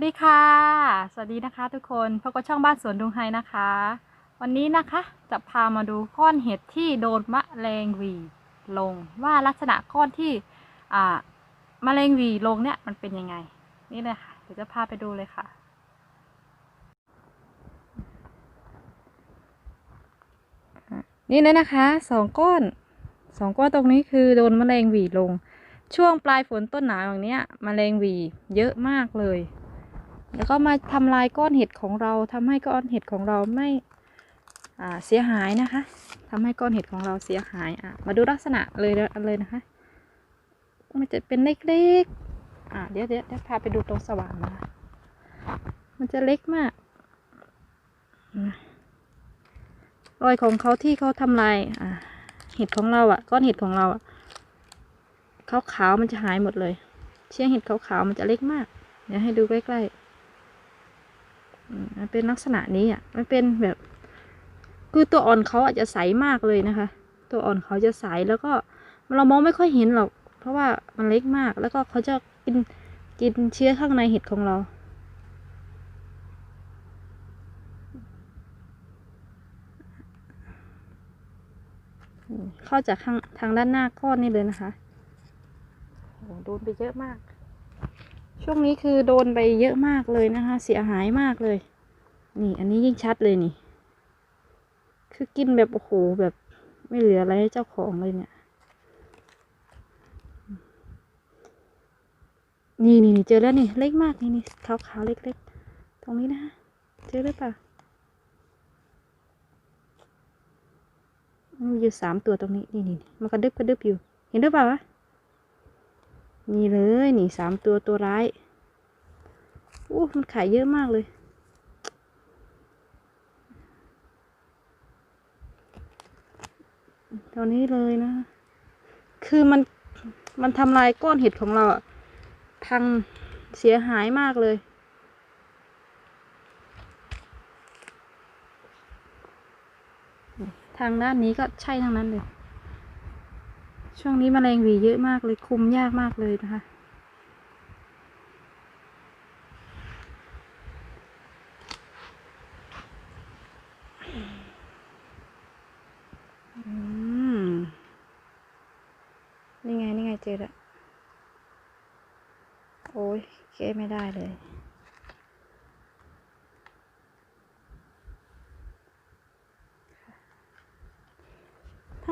วัสดีค่ะ สวัสดีนะคะทุกคนพบกับช่องบ้านสวนดุงไฮนะคะ วันนี้นะคะจะพามาดูก้อนเห็ดที่โดนมะแรงหวีลง ว่าลักษณะก้อนที่อ่ามะเร็งหวีลงเนี่ยมันเป็นยังไง นี่เลยค่ะเดี๋ยวจะพาไปดูเลยค่ะ นี่เลยนะคะสองก้อนสองก้อนตรงนี้คือโดนมะเร็งหวีลง ช่วงปลายฝนต้นหนาวอย่างเนี้ยมะเร็งหวีเยอะมากเลย แล้วก็มาทำลายก้อนเห็ดของเราทำให้ก้อนเห็ดของเราไม่เสียหายนะคะทำให้ก้อนเห็ดของเราเสียหายอะมาดูลักษณะเลยเลยนะคะ มันจะเป็นเล็กๆอ่าเดี๋ยวเดี๋ยวเดี๋ยวพาไปดูตรงสว่างนะคะมันจะเล็กมากรอยของเขาที่เขาทำลายอ่าเห็ดของเราอะ ก้อนเห็ดของเราอะขาวๆมันจะหายหมดเลย เชี่ยเห็ดขาวๆมันจะเล็กมาก เดี๋ยวให้ดูใกล้ๆ มันเป็นลักษณะนี้อะ มันเป็นแบบ คือตัวอ่อนเขาอาจจะใสมากเลยนะคะ ตัวอ่อนเขาจะใสแล้วก็เรามองไม่ค่อยเห็นหรอก เพราะว่ามันเล็กมาก แล้วก็เขาจะกินกินเชื้อข้างในเห็ดของเรา เข้าจากข้างทางด้านหน้าก้อนนี่เลยนะคะโอ้โดนไปเยอะมาก ช่วงนี้คือโดนไปเยอะมากเลยนะคะ เสียหายมากเลย นี่อันนี้ยิ่งชัดเลยนี่ คือกินแบบโอ้โหแบบไม่เหลืออะไรให้เจ้าของเลยเนี่ย นี่นี่เจอแล้วนี่เล็กมากนี่นี่ขาวขาวๆเล็กๆ ตรงนี้นะเจอหรือเปล่ามันมีอยู่สามตัวตรงนี้นี่นี่นี่มันกระดึบกระดึบอยู่ เห็นหรือเปล่าวะ นี่เลยนี่สามตัวตัวร้ายอู้มันขายเยอะมากเลยตัวนี้เลยนะ คือมัน มันทำลายก้อนเห็ดของเราอะพังเสียหายมากเลยทางด้านนี้ก็ใช่ทั้งนั้นเลย ช่วงนี้มแมลงหวีเยอะมากเลยคุมยากมากเลยนะคะ นี่ไง นี่ไงเจอละโอ้ยเก้ไม่ได้เลย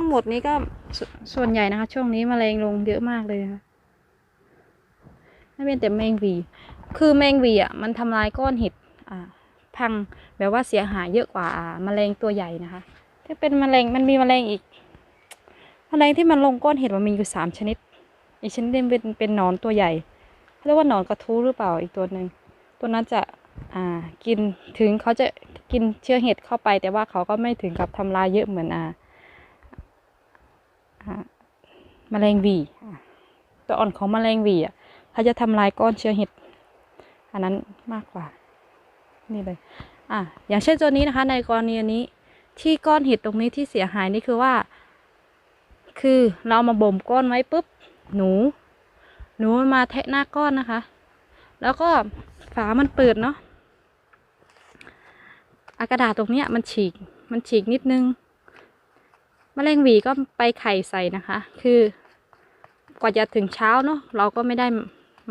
หมดนี้ก็สส่วนใหญ่นะคะ ช่วงนี้มแมลงลงเยอะมากเลยนะคะไม่เป็นแต่แมงวี คือแมงวีอะมันทำลายก้อนเห็ดอ่าพังแบบว่าเสียหายเยอะกว่าอ่าแมลงตัวใหญ่นะคะถ้าเป็นแมลงมันมีแมลงอีกแมลงที่มันลงก้อนเห็ดมันมีอยู่สามชนิด อีกชนิดนึงเป็นเป็นหนอนตัวใหญ่เรียกว่าหนอนกระทู้หรือเปล่าอีกตัวหนึ่งตัวนั้นจะอ่ากินถึงเขาจะกินเชื้อเห็ดเข้าไป แต่ว่าเขาก็ไม่ถึงกับทำลายเยอะเหมือนอ่าอ่า แมลงวีตัวอ่อนของแมลงวีอะเขาจะทำลายก้อนเชื้อเห็ดอันนั้นมากกว่า นี่เลย อะอย่างเช่นตัวนี้นะคะ ในกรณีนี้ที่ก้อนเห็ดตรงนี้ที่เสียหายนี่คือว่า คือเรามาบ่มก้อนไว้ปุ๊บ หนู หนูมันมาแทะหน้าก้อนนะคะ แล้วก็ฝามันเปิดเนาะอากระดาษตรงเนี้ยมันฉีก มันฉีกนิดนึง มแมลงหวีก็ไปไข่ใส่นะคะ คือกว่าจะถึงเช้าเนาะเราก็ไม่ได้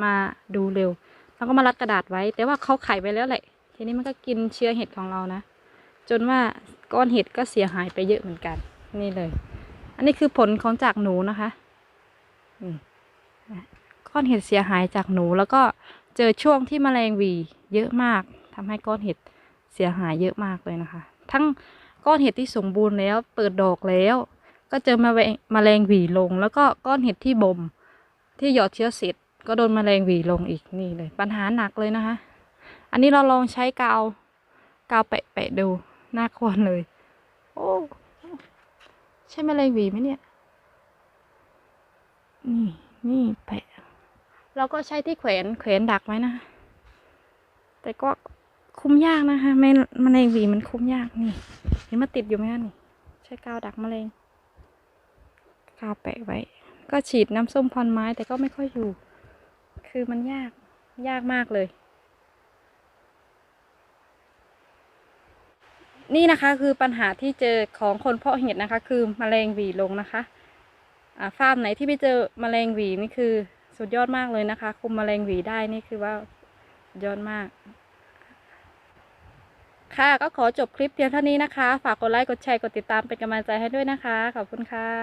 มาดูเร็วเราก็มารัดกระดาษไว้ แต่ว่าเขาไข่ไปแล้วแหละ ทีนี้มันก็กินเชื้อเห็ดของเรานะ จนว่าก้อนเห็ดก็เสียหายไปเยอะเหมือนกัน นี่เลย อันนี้คือผลของจากหนูนะคะก้อนเห็ดเสียหายจากหนู แล้วก็เจอช่วงที่แมลงวีเยอะมากทำให้ก้อนเห็ดเสียหายเยอะมากเลยนะคะ ทั้ง ก้อนเห็ดที่สมบูรณ์แล้ว เปิดดอกแล้ว ก็เจอมาแมลงหวีลง แล้วก็ก้อนเห็ดที่บ่มที่หยอดเชื้อเสร็จ ก็โดนแมลงหวีลงอีกนี่เลย ปัญหาหนักเลยนะคะ อันนี้เราลองใช้กาวกาวแปะๆดูน่ากลัวเลย โอ้ใช่แมลงหวีไหมเนี่ย นี่นี่แปะเราก็ใช้ที่แขวนแขวนดักไว้นะ แต่ก็ คุ้มยากนะคะไม่มันในหวีมันคุ้มยากนี่เห็นมาติดอยู่ไหมนี่ ใช้กาวดักมะเรงกาวแปะไว้ ก็ฉีดน้ำส้มพรไม้แต่ก็ไม่ค่อยอยู่ คือมันยากยากมากเลย นี่นะคะคือปัญหาที่เจอของคนเพาะเห็ดนะคะ คือมะเรงหวีลงนะคะฟาร์มไหนที่ไปเจอมะเรงหวีนี่คือสุดยอดมากเลยนะคะ คุมมะเรงหวีได้นี่คือว่าสุยอดมาก ค่ะก็ขอจบคลิปเพียงเท่านี้นะคะ ฝากกดไลค์ กดแชร์ กดติดตามเป็นกำลังใจให้ด้วยนะคะ ขอบคุณค่ะ